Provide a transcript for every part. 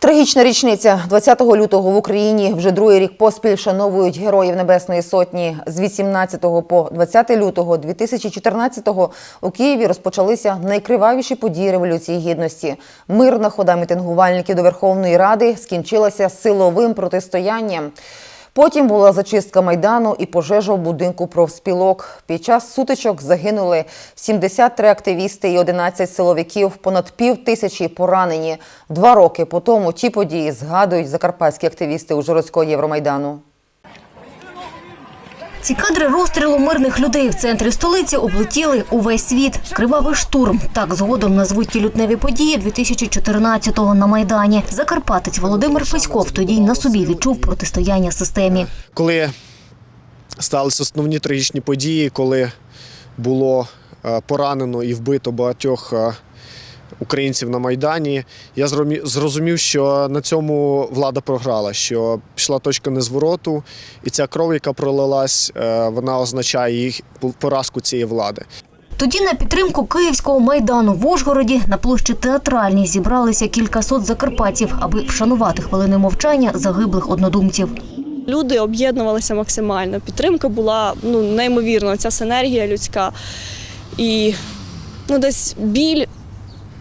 Трагічна річниця 20 лютого в Україні вже другий рік поспіль вшановують героїв Небесної Сотні. З 18 по 20 лютого 2014-го у Києві розпочалися найкривавіші події Революції Гідності. Мирна хода мітингувальників до Верховної Ради скінчилася силовим протистоянням. Потім була зачистка майдану і пожежа в будинку профспілок. Під час сутичок загинули 73 активісти і 11 силовиків, понад пів тисячі поранені. Два роки по тому ті події згадують закарпатські активісти Ужгородського Євромайдану. Ці кадри розстрілу мирних людей в центрі столиці облетіли увесь світ. Кривавий штурм. Так згодом назвуть ті лютневі події 2014-го на Майдані. Закарпатець Володимир Феськов тоді й на собі відчув протистояння системі. коли сталися основні трагічні події, коли було е, поранено і вбито багатьох е, українців на Майдані, я зрозумів, що на цьому влада програла, що пішла точка незвороту, і ця кров, яка пролилась, е, вона означає їх поразку цієї влади. Тоді на підтримку Київського майдану в Ужгороді на площі театральній зібралися кількасот закарпатців, аби вшанувати хвилини мовчання загиблих однодумців. Люди об'єднувалися максимально. Підтримка була ну, неймовірна, ця синергія людська. І ну, десь біль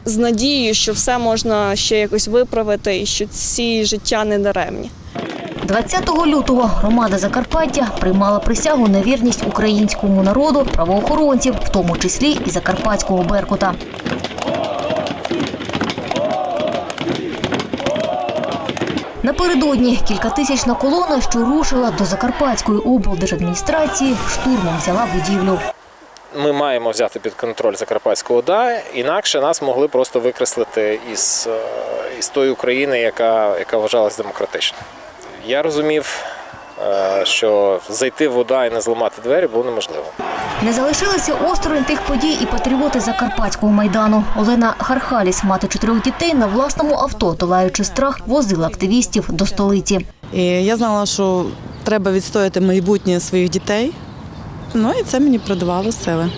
з надією, що все можна ще якось виправити і що ці життя не даремні. 20 лютого громада Закарпаття приймала присягу на вірність українському народу, правоохоронців, в тому числі і закарпатського беркута. Напередодні кількатисячна колона, що рушила до Закарпатської облдержадміністрації, штурмом взяла будівлю. Ми маємо взяти під контроль Закарпатську ОДА, інакше нас могли просто викреслити із, е, із тої України, яка, яка вважалась демократичною. Я розумів, е, що зайти в ОДА і не зламати двері було неможливо. Не залишилися осторонь тих подій і патріоти Закарпатського майдану. Олена Хархаліс, мати чотирьох дітей, на власному авто, долаючи страх, возила активістів до столиці. І я знала, що треба відстояти майбутнє своїх дітей. Ну і це мені придавало сили.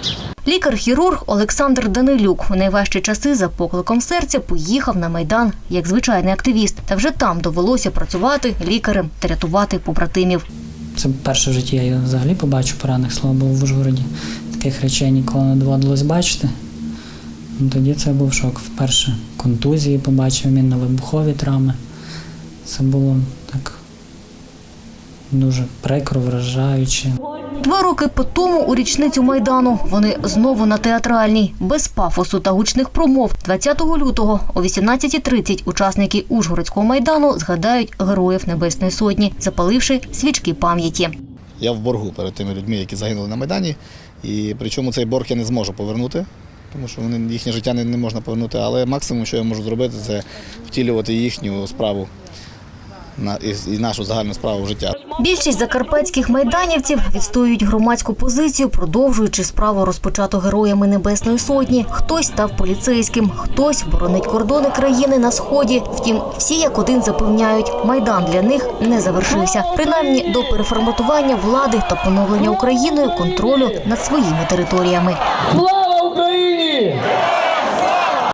Лікар-хірург Олександр Данилюк у найважчі часи за покликом серця поїхав на майдан як звичайний активіст. Та вже там довелося працювати лікарем та рятувати побратимів. Це перше в житті я взагалі побачу поранених, слава Богу, в Ужгороді. Таких речей ніколи не доводилось бачити. Ну, Тоді це був шок. Вперше контузії побачив, мінно-вибухові травми. Це було так дуже прикро, вражаюче. Два роки по тому у річницю майдану вони знову на театральній, без пафосу та гучних промов. 20 лютого о 18.30 учасники Ужгородського майдану згадають героїв Небесної Сотні, запаливши свічки пам'яті. Я в боргу перед тими людьми, які загинули на Майдані. І причому цей борг я не зможу повернути, тому що вони, їхнє життя не, можна повернути. Але максимум, що я можу зробити, це втілювати їхню справу і, нашу загальну справу життя. Більшість закарпатських майданівців відстоюють громадську позицію, продовжуючи справу розпочату героями Небесної Сотні. Хтось став поліцейським, хтось боронить кордони країни на сході. Втім, всі як один запевняють, майдан для них не завершився. Принаймні до переформатування влади та поновлення Україною контролю над своїми територіями. Слава